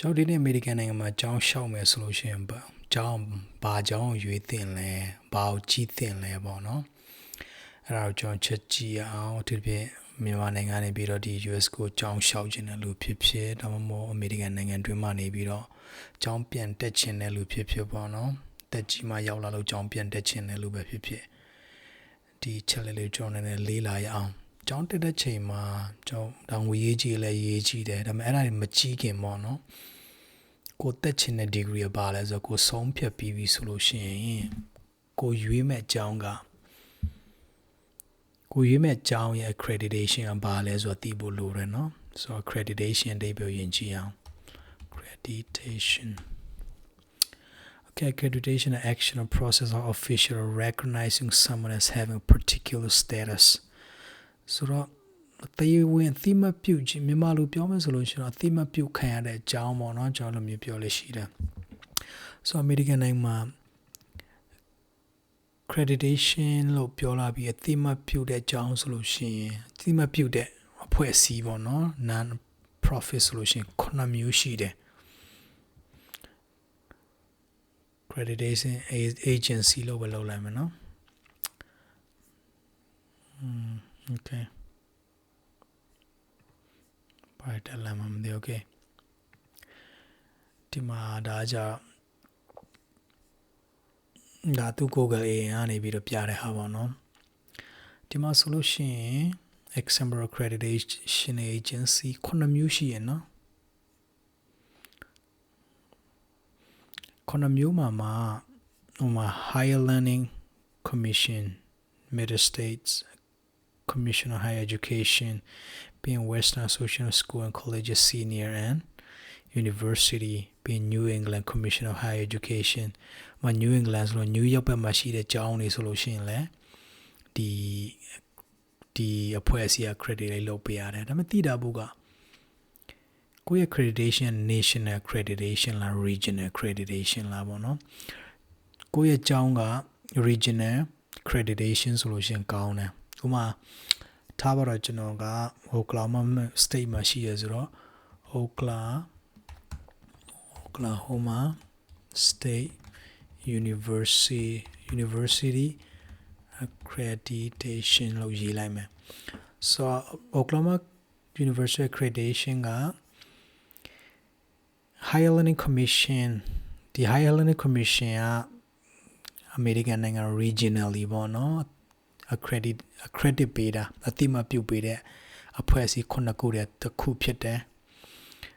ကျွန်တော်ဒီနေ့အမေရိကန်နိုင်ငံမှာကျောင်းရှောက်မယ်ဆိုလို့ရှိရင်ဘာကျောင်းဘာကျောင်းကိုရွေးသင့်လဲဘာကိုကြီးသင့်လဲပေါ့နော်အဲ့ဒါကိုကျွန်တော်ချက်ကြည့်အောင်ဒီပြင်မြန်မာနိုင်ငံနေပြီးတော့ဒီ US ကိုကျောင်းရှောက်ခြင်းတဲ့လူဖြစ်ဖြစ်ဒါမှမဟုတ်အမေရိကန်နိုင်ငံတွင်းမှာနေပြီးတော့ကျောင်းပြန်တက်ခြင်းတဲ့လူဖြစ်ဖြစ်ပေါ့နော်တက်ကြီးမှရောက်လာလို့ကျောင်းပြန်တက်ခြင်းတဲ့လူပဲဖြစ်ဖြစ်ဒီချက်လေးလေးကျွန်တော်နည်းနည်းလေးလာရအောင် ကျောင်းတက်တဲ့ချိန်မှာကျောင်းတောင်ဝရေးကြီးလည်းရေးကြီးတယ်ဒါပေမဲ့အဲ့ဒါတွေမကြီးခင်ပေါ့နော်ကိုတက်ချင်တဲ့ degree ကပါလဲဆိုတော့ကိုဆုံးဖြတ်ပြီးပြီဆိုလို့ရှိရင်ကိုရွေးမဲ့အကြောင်းကကိုရွေးမဲ့အကြောင်းရဲ့ accreditation ကပါလဲဆိုတော့သိဖို့လိုတယ်နော်ဆိုတော့ accreditation အဓိပ္ပာယ်ယဉ်ကြည့်အောင် accreditation Okay, accreditation an action or process or official or recognizing someone as having a particular status. ဆိုတော့တေးဝင်အသိမပြုတ်ခြင်းမြန်မာလိုပြောမယ်ဆိုလို့ရှိရင်အသိမပြုတ်ခံရတဲ့အကြောင်းပေါ့နော်ကျွန်တော်လိုမျိုးပြောလို့ရှိတယ်ဆိုတော့အမေရိကန်နိုင်ငံမှာ accreditation လို့ပြောလာပြီးအသိမပြုတ်တဲ့အကြောင်းဆိုလို့ရှိရင်အသိမပြုတ်တဲ့အဖွဲ့အစည်းပေါ့နော် non profit ဆိုလို့ရှိရင်ခုနှစ်မျိုးရှိတယ် accreditation agency လို့ပဲလုပ်လိုက်မယ်နော် Mm, okay. ဘာတက်လာမှမသိ okay ဒီမှာဒါကြဒါသူ Google AI ကနေပြီးတော့ပြတဲ့ဟာပေါ့နော်ဒီမှာဆိုလို့ရှိရင် Example Accreditation Agency ခုနှစ်မျိုးရှိရနော်ခုနှစ်မျိုးမှာမှာဟိုမှာ Higher Learning Commission Middle States Commission on Higher Education being Western Association School and Colleges Senior and University being New England Commission of Higher Education မ New England ဆိုတော့ New York ဘက်မှာရှိတဲ့ကျောင်းတွေဆိုလို့ရှိရင်လည်းဒီဒီအဖွဲ့အစည်းက credit လေးလုပ်ပေးရတယ်ဒါပေမဲ့သိတာဘူးကကိုယ့်ရဲ့ accreditation national accreditation လား regional accreditation လားပေါ့နော်ကိုယ့်ရဲ့ကျောင်းက regional accreditation ဆိုလို့ရှိရင်ကောင်းတယ် ဥပမာထားပါတော့ကျွန်တော်က Oklahoma state မှာရှိရဆိုတော့ Oklahoma Oklahoma State University University accreditation လို့ရေးလိုက်မယ်ဆိုတော့ Oklahoma University accreditation က Higher Learning Commission ဒီ Higher Learning Commission ကအမေရိကန်နိုင်ငံ regionally ပေါ့နော် accredit accredit ပေးတာအတိမပြုတ်ပေးတဲ့အဖွဲ့အစည်းခုနှစ်ခုတည်းတစ်ခုဖြစ်တယ်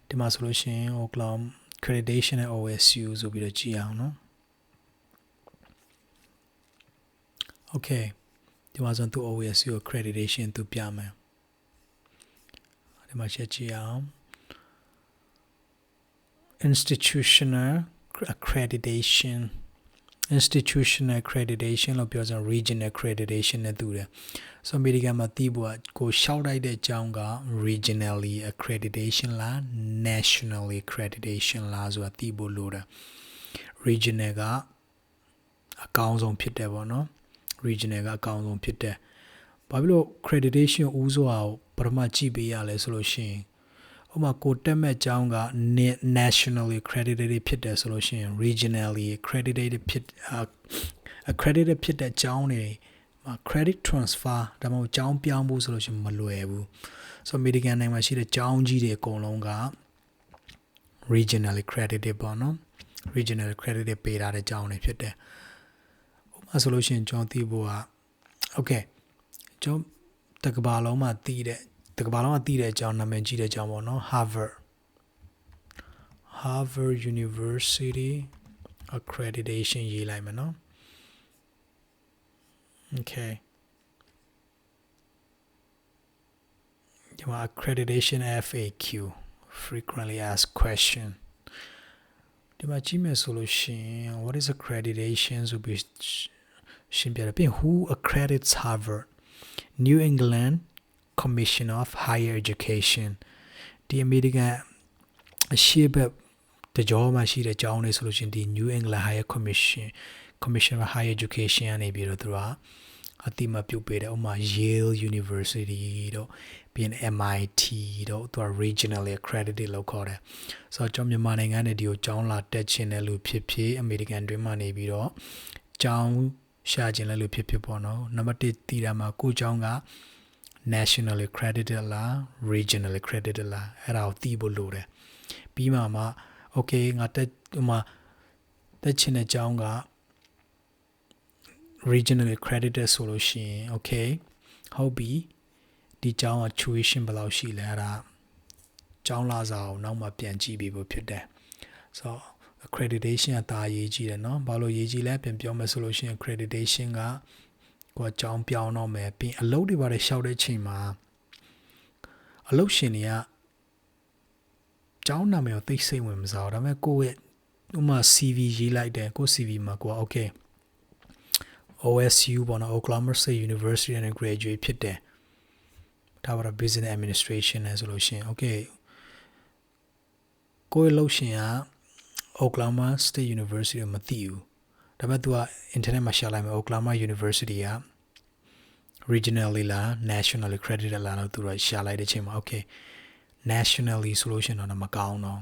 ဒီမှာဆိုလို့ရှိရင် Oklahoma accreditation နဲ့ OSU ဆိုပြီးတော့ကြည့်အောင်နော် Okay ဒီမှာဆိုသူ OSU accreditation သူပြမယ်ဒီမှာချက်ကြည့်အောင် institutional accreditation institutional accreditation လို့ပြောဆို regional accreditation နဲ့တူတယ်။ဆိုအမေရိကန်မှာတည်ဖို့ကိုရှောက်လိုက်တဲ့အကြောင်းက regionally accreditation လား nationally accreditation လားဆိုတာတည်ဖို့လိုတယ်။ regional ကအကောင်းဆုံးဖြစ်တယ်ပေါ့နော်။ regional ကအကောင်းဆုံးဖြစ်တယ်။ဘာဖြစ်လို့ accreditation ဦးစွာကိုပထမကြည့်ပေးရလဲဆိုလို့ရှိရင် ဥပမာကိုတက်မဲ့အကြောင်းက nationally accredited ဖြစ်တယ်ဆိုလို့ရှိရင် regionally accredited ဖြစ် accredited ဖြစ်တဲ့အကြောင်းတွေမှာ credit transfer ဒါမှမဟုတ်အကြောင်းပြောင်းဖို့ဆိုလို့ရှိရင်မလွယ်ဘူးဆိုတော့ American နိုင်ငံမှာရှိတဲ့အကြောင်းကြီးတွေအကုန်လုံးက regionally accredited ပေါ့နော် regionally accredited ပေးထားတဲ့အကြောင်းတွေဖြစ်တယ်ဥပမာဆိုလို့ရှိရင်ကျွန်တော်သိဖို့က okay ကျွန်တော်တကဘာလုံးမှာသိတဲ့တ ကဘာလုံးကသိတဲ့အကြောင်းနာမည်ကြီးတဲ့အကြောင်းပေါ့နော် Harvard Harvard University accreditation ရေးလိုက်မယ်နော် Okay ဒီမှာ accreditation FAQ frequently asked question ဒီမှာကြည့်မယ်ဆိုလို့ရှိရင် what is accreditation ဆိုပြီးရှင်းပြတယ်ပြီး who accredits Harvard New England Commission of Higher Education ဒီအမေရိကန်အရှိဘက်တကြောမှာရှိတဲ့ကျောင်းတွေဆိုလို့ရှိရင်ဒီ New England Higher Commission Commission of Higher Education ကနေပြီးတော့သူကအတိမပြုတ်ပေးတယ်ဥပမာ Yale University တို့ပြီးရင် MIT တို့သူက regionally accredited လို့ခေါ်တယ်ဆိုတော့ကျွန်တော်မြန်မာနိုင်ငံနဲ့ဒီကိုကျောင်းလာတက်ချင်တဲ့လူဖြစ်ဖြစ်အမေရိကန်တွင်းမှာနေပြီးတော့ကျောင်းရှာချင်တဲ့လူဖြစ်ဖြစ်ပေါ့နော်နံပါတ်1တည်တာမှာကိုကျောင်းက nationally accredited လား regionally accredited လားအဲ့ဒါကိုသိဖို့လိုတယ်ပြီးမှမှ okay ငါတက်ဟိုမှာတက်ချင်တဲ့ကျောင်းက regionally accredited ဆိုလို့ရှိရင် okay ဟုတ်ပြီဒီကျောင်းက tuition ဘယ်လောက်ရှိလဲအဲ့ဒါကျောင်းလာစာကိုနောက်မှပြန်ကြည့်ပြီးဖို့ဖြစ်တယ်ဆိုတော့ accreditation ကတာရေးကြည့်တယ်เนาะဘာလို့ရေးကြည့်လဲပြန်ပြောမယ်ဆိုလို့ရှိရင် accreditation က ကိုအကြောင်းပြောင်းတော့မယ်ပြီးအလုပ်တွေပါလေရှောက်တဲ့ချိန်မှာအလုပ်ရှင်တွေကကျောင်းနာမည်ကိုသိစိတ်ဝင်မစားဘူးဒါပေမဲ့ကိုယ့်ရဲ့ဥမာ CV ရေးလိုက်တယ်ကို CV မှာကိုက okay OSU ပေါ့နော် Oklahoma State University နဲ့ graduate ဖြစ်တယ်ဒါပါတော့ business administration နဲ့ဆိုလို့ရှိရင် okay ကိုယ့်လောက်ရှင်က Oklahoma State University ကိုမသိဘူး ဒါပေမဲ့ तू က internet မှာရှာလိုက်မယ် Oklahoma University က regionally လား nationally accredited လားလို့သူကရှာလိုက်တဲ့ချိန်မှာ okay nationally ဆိုလို့ရှိရင်တော့မကောင်းတော့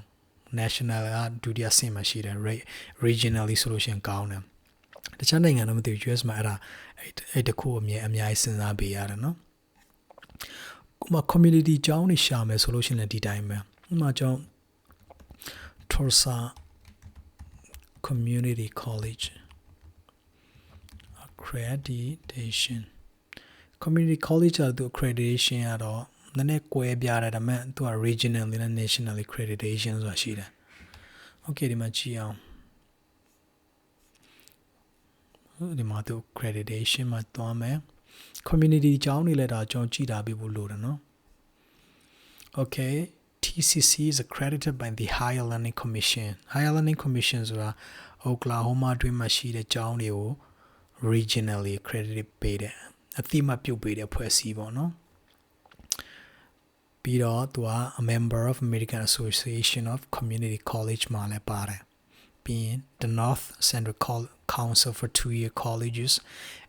national ကဒုတိယဆင့်မှာရှိတယ် regionally ဆိုလို့ရှိရင်ကောင်းတယ်တခြားနိုင်ငံတော့မသိဘူး US မှာအဲ့ဒါအဲ့အဲ့တခုအမြဲအများကြီးစဉ်းစားပေးရတယ်နော်ဥပမာ community ကျောင်းတွေရှာမယ်ဆိုလို့ရှိရင်ဒီတိုင်းပဲဥပမာကျောင်း Tulsa Community College accreditation community college ကသူ accreditation ကတော့နည်းနည်းကွဲပြားတယ်ဒါပေမဲ့သူက regional နဲ့ national accreditation ဆိုတာရှိတယ် okay ဒီမှာကြည့်အောင်ဒီမှာသူ accreditation မှာသွားမယ် community အကြောင်းတွေလည်းဒါကျွန်တော်ကြည့်တာပြဖို့လိုတယ်နော် okay TCC is accredited by the Higher Learning Commission Higher Learning Commission ဆိုတာ Oklahoma တွင်းမှာရှိတဲ့ကျောင်းတွေကို regionally accredited ပေးတယ်အတိမပြုတ်ပေးတဲ့ဖွဲ့စည်းပေါ့နော်ပြီးတော့သူက a member of American Association of Community College မှာလည်းပါတယ်ပြီးရင် the North Central Council for two-year colleges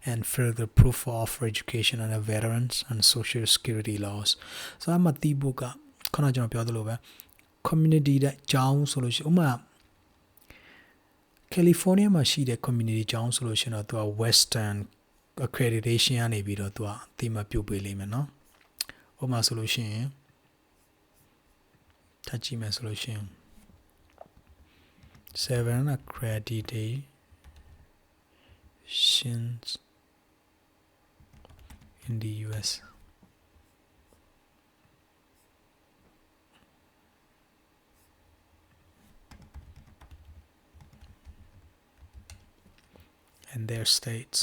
and further proof of education on the veterans and social security laws ဆိုတော့မတိဘူးကခုနကျွန်တော်ပြောသလိုပဲ community တဲ့အကြောင်းဆိုလို့ရှိရင်ဥမာ ကယ်လီဖိုးနီးယားမှာရှိတဲ့ community ကျောင်းဆိုလို့ရှင်တော့သူက western accreditation ကနေပြီးတော့သူကအသိမှပြုတ်ပေးလိမ့်မယ်နော်ဥပမာဆိုလို့ရှင်ထပ်ကြည့်မယ်ဆိုလို့ရှင် seven accreditation in the US and their states.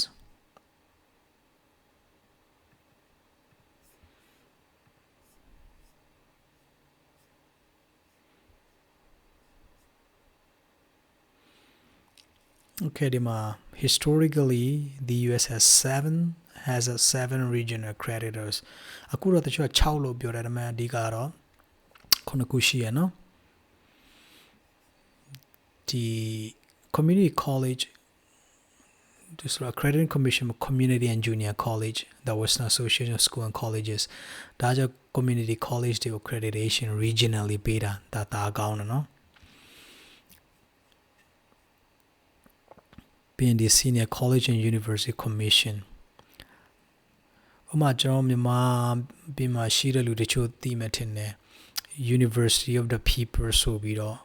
Okay, ဒီမှာ historically the US has 7 has a 7 regional accreditors အခုတော့တချို့6လို့ပြောတယ်ဒါပေမဲ့အဓိကတော့ခုနှစ်ခုရှိရနော်ဒီ community college this accrediting commission community and junior college the western association of school and colleges ဒါကြောင့် community college တွေ accreditation regionally ပေးတာဒါတာကောင်းတယ်နော်ပြီးရင်ဒီ senior college and university commission ဥပမာကျွန်တော်မြန်မာပြည်မှာရှိတဲ့လူတချို့သိမှထင်တယ် University of the People ဆိုပြီးတော့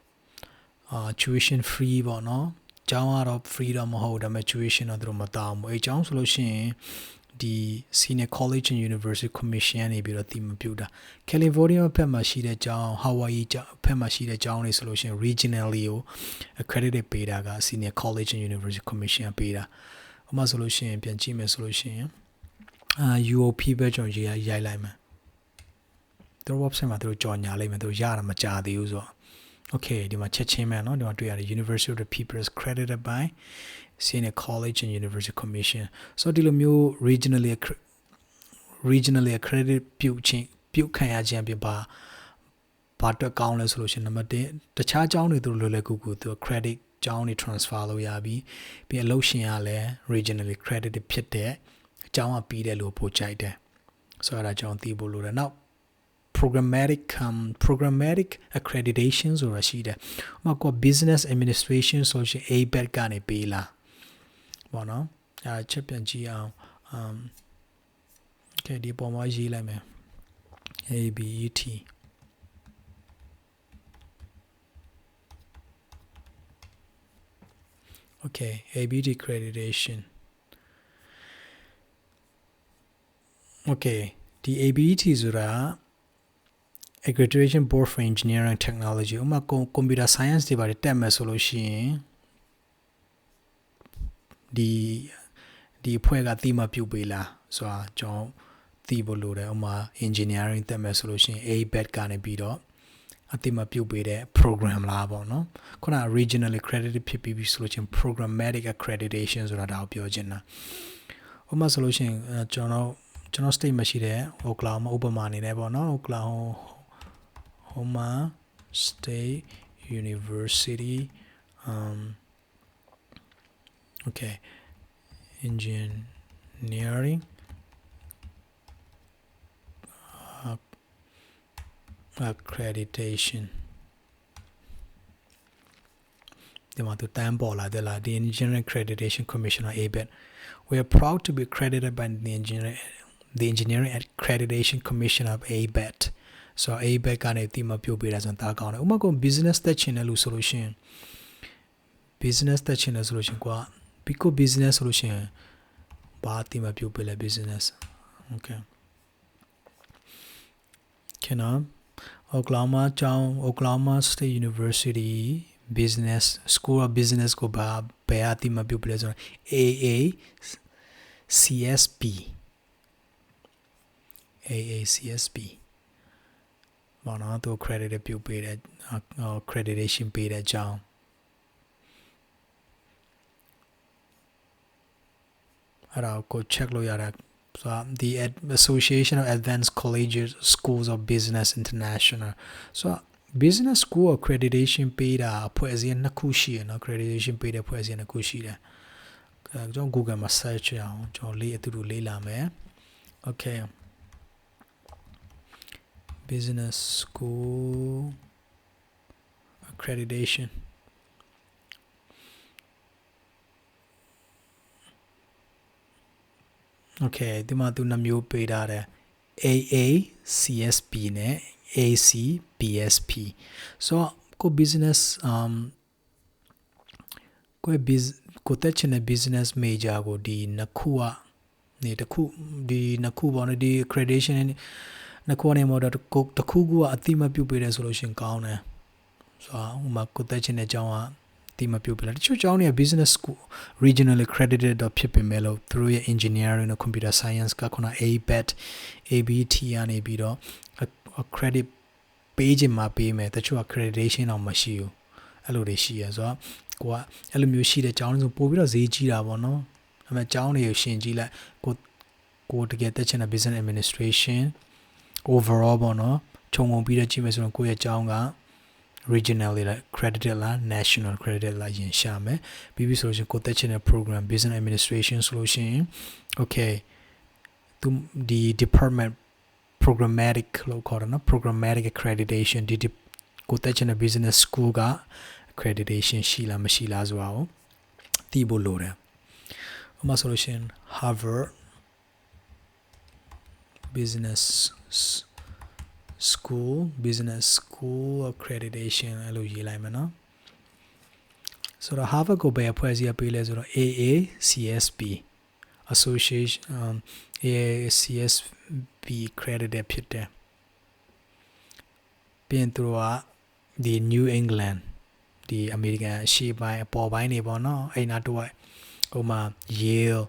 အာ tuition free ပေါ့နော် ကျောင်းကတော့ free တော့မဟုတ်ဒါပေမဲ့ tuition တော့သူတို့မတောင်းဘူးအဲကျောင်းဆိုလို့ရှိရင်ဒီ Senior College and University Commission ကနေပြီးတော့တည်မပြုတာ California ဘက်မှာရှိတဲ့ကျောင်း Hawaii ကျောင်းဘက်မှာရှိတဲ့ကျောင်းတွေဆိုလို့ရှိရင် regionally ကို accredited ပေးတာက Senior College and University Commission ပေးတာဥပမာဆိုလို့ရှိရင်ပြန်ကြည့်မယ်ဆိုလို့ရှိရင်အာ UOP ပဲကျွန်တော်ရေးရိုက်လိုက်မယ်သူတို့ website မှာသူတို့ကြော်ညာလိုက်မယ်သူတို့ရတာမကြသေးဘူးဆိုတော့ okay ဒီမှာချက်ချင်းပဲเนาะဒီမှာတွေ့ရတယ် University of the People is credited by Senior College and University Commission ဆိုတော့ဒီလိုမျိုး regionally regionally accredited ပြုချင်းပြုခံရခြင်းပြပါဘာတက်ကောင်းလဲဆိုလို့ရှိရင်နံပါတ်1တခြားကျောင်းတွေသူတို့လွယ်လွယ်ကူကူသူ credit ကျောင်းတွေ transfer လုပ်ရပြီပြီးအလုပ်ရှင်ကလည်း regionally credited ဖြစ်တဲ့ ကျောင်းကပြီးတယ်လို့ပို့ကြိုက်တယ်ဆိုတော့အဲ့ဒါကျွန်တော်သိဖို့လိုတယ်နောက် programmatic um, programmatic accreditation ဆိုတာရှိတယ်။ဥပမာကို business administration ဆိုရှင် ABET ကနေပေးလာပေါ့နော်။အဲချက်ပြန်ကြည့်အောင် um okay ဒီပုံမှာရေးလိုက်မယ် ABET Okay ABET accreditation Okay ဒီ ABET ဆိုတာ Accreditation Board for Engineering Technology ဥပမာ Computer Science တွေပါတယ်တက်မယ်ဆိုလို့ရှိရင်ဒီဒီအဖွဲ့ကသိမှပြုတ်ပေးလားဆိုတာကျွန်တော်သိဖို့လိုတယ်ဥပမာ Engineering တက်မယ်ဆိုလို့ရှိရင် ABET ကနေပြီးတော့အတိမပြုတ်ပေးတဲ့ program လားပေါ့နော်ခုန regionally accredited ဖြစ်ပြီးပြီဆိုလို့ချင်း programmatic accreditation ဆိုတာဒါကိုပြောချင်တာဥပမာဆိုလို့ရှိရင်ကျွန်တော်ကျွန်တော် state မှာရှိတဲ့ Oklahoma ဥပမာအနေနဲ့ပေါ့နော် Oklahoma Oman State University. Um, okay, engineering. Uh, accreditation. They want to Tambola, the Engineering Accreditation Commission or ABET. We are proud to be accredited by the Engineering, the Engineering Accreditation Commission of ABET. So ABET ကနေတိမပြုတ်ပေးတာဆိုတော့ဒါကောင်းတယ်ဥပမာကို business တက်ချင်တယ်လို့ဆိုလို့ရှိရင် business တက်ချင်တယ်ဆိုလို့ရှိရင်ကွာ Pico business ဆိုလို့ရှိရင်ဘာတိမပြုတ်ပေးလဲ business okay ခင်ဗျာ Oklahoma ကျောင်း Oklahoma State University Business School of Business ကိုဘာဘယ်အတိမပြုတ်ပြလဲဆိုတော့ AA CSP AA CSP ဘာနော်သူ credit ပြုတ်ပေးတဲ့ accreditation ပေးတဲ့ကျောင်းအဲ့ဒါကို check လုပ်ရတာ so the association of advanced colleges schools of business international so business school accreditation ပေးတာအဖွဲ့အစည်းနှစ်ခုရှိရနော် accreditation ပေးတဲ့အဖွဲ့အစည်းနှစ်ခုရှိတယ်ကျွန်တော် Google မှာ search ရအောင်ကျွန်တော်လေးအတူတူလေးလာမယ် okay business school accreditation okay ဒီမှာသူနှမျိုးပေးထားတယ် AA CSP နဲ့ AC BSP so ကို business um ကို biz ကိုတက်ချင်တဲ့ business major ကိုဒီနှစ်ခုကနေတစ်ခုဒီနှစ်ခုပေါ့နော်ဒီ accreditation နှစ်ခုကနေမတော့တစ်ခုခုကအတိမပြုတ်ပေးတယ်ဆိုလို့ရှင်ကောင်းတယ်ဆိုတော့ဥမာကိုတက်ချင်တဲ့အကြောင်းကတိမပြုတ်ပေးလားတချို့ကျောင်းတွေက business school regionally accredited တော့ဖြစ်ပေမဲ့လို့သူတို့ရဲ့ engineering နဲ့ computer science ကခုန ABET ABT ကနေပြီးတော့ accredit ပေးခြင်းမှာပေးမယ်တချို့ accreditation တော့မရှိဘူးအဲ့လိုတွေရှိရဆိုတော့ကိုကအဲ့လိုမျိုးရှိတဲ့ကျောင်းတွေဆိုပို့ပြီးတော့ဈေးကြီးတာပေါ့နော်ဒါပေမဲ့ကျောင်းတွေကိုရှင်ကြည့်လိုက်ကိုကိုတကယ်တက်ချင်တဲ့ business administration overall ပေါ့နော်ခြုံငုံပြီးတော့ကြည့်မယ်ဆိုရင်ကိုယ့်ရဲ့ကျောင်းက regional လေးလား credited လား national credited လားယင်ရှာမယ်ပြီးပြီဆိုလို့ရှိရင်ကိုတက်ချင်တဲ့ program business administration ဆိုလို့ရှိရင် okay သူဒီ department programmatic လို့ခေါ်တယ်နော် programmatic accreditation ဒီကိုတက်ချင်တဲ့ business school က accreditation ရှိလားမရှိလားဆိုတာကိုသိဖို့လိုတယ်ဥပမာဆိုလို့ရှိရင် Harvard business school business school accreditation အဲ့လိုရေးလိုက်မယ်နော်ဆိုတော့ Harvard ကိုဘယ်အဖွဲ့အစည်းကပေးလဲဆိုတော့ AACSB association um, AACSB accredited ဖြစ်တယ်ပြင်သူကဒီ New England ဒီ American အရှေ့ပိုင်းအပေါ်ပိုင်းနေပေါ့နော်အဲ့နာတော့ဟိုမှာ Yale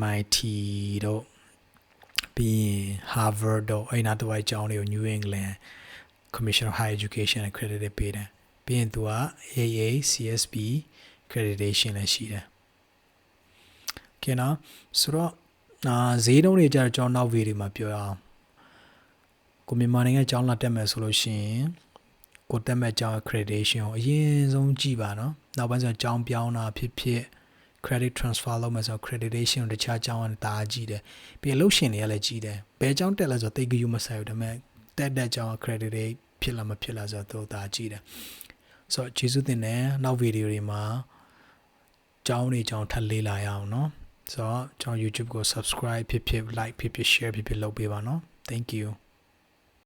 MIT တို့ ပြီးရင် Harvard တို့အဲ့နာတဝိုက်ကျောင်းတွေကို New England Commission of Higher Education accredited ပေးတယ်ပြီးရင်သူက AACSB accreditation လည်းရှိတယ်ကဲနော်ဆိုတော့အာဈေးတုံးတွေကြတော့ကျွန်တော်နောက်ဗီဒီယိုမှာပြောရအောင်ကိုမြန်မာနိုင်ငံကျောင်းလာတက်မယ်ဆိုလို့ရှိရင်ကိုတက်မဲ့ကျောင်း accreditation ကိုအရင်ဆုံးကြည့်ပါနော်နောက်ပိုင်းကျကျောင်းပြောင်းတာဖြစ်ဖြစ် credit transfer လုပ်မယ်ဆိုတော့ accreditation ကိုတခြားအကြောင်းကတားကြည့်တယ်ပြီးအလုပ်ရှင်တွေကလည်းကြည့်တယ်ဘယ်အကြောင်းတက်လဲဆိုတော့တိတ်ကယူမဆိုင်ဘူးဒါပေမဲ့တက်တဲ့အကြောင်း accredited ဖြစ်လာမဖြစ်လာဆိုတော့သူတားကြည့်တယ်ဆိုတော့ကျေးဇူးတင်တယ်နောက်ဗီဒီယိုတွေမှာကြောင်းတွေကြောင်းထပ်လေးလာရအောင်เนาะဆိုတော့ကျွန်တော် YouTube ကို subscribe ဖြစ်ဖြစ် like ဖြစ်ဖြစ် share ဖြစ်ဖြစ်လုပ်ပေးပါเนาะ thank you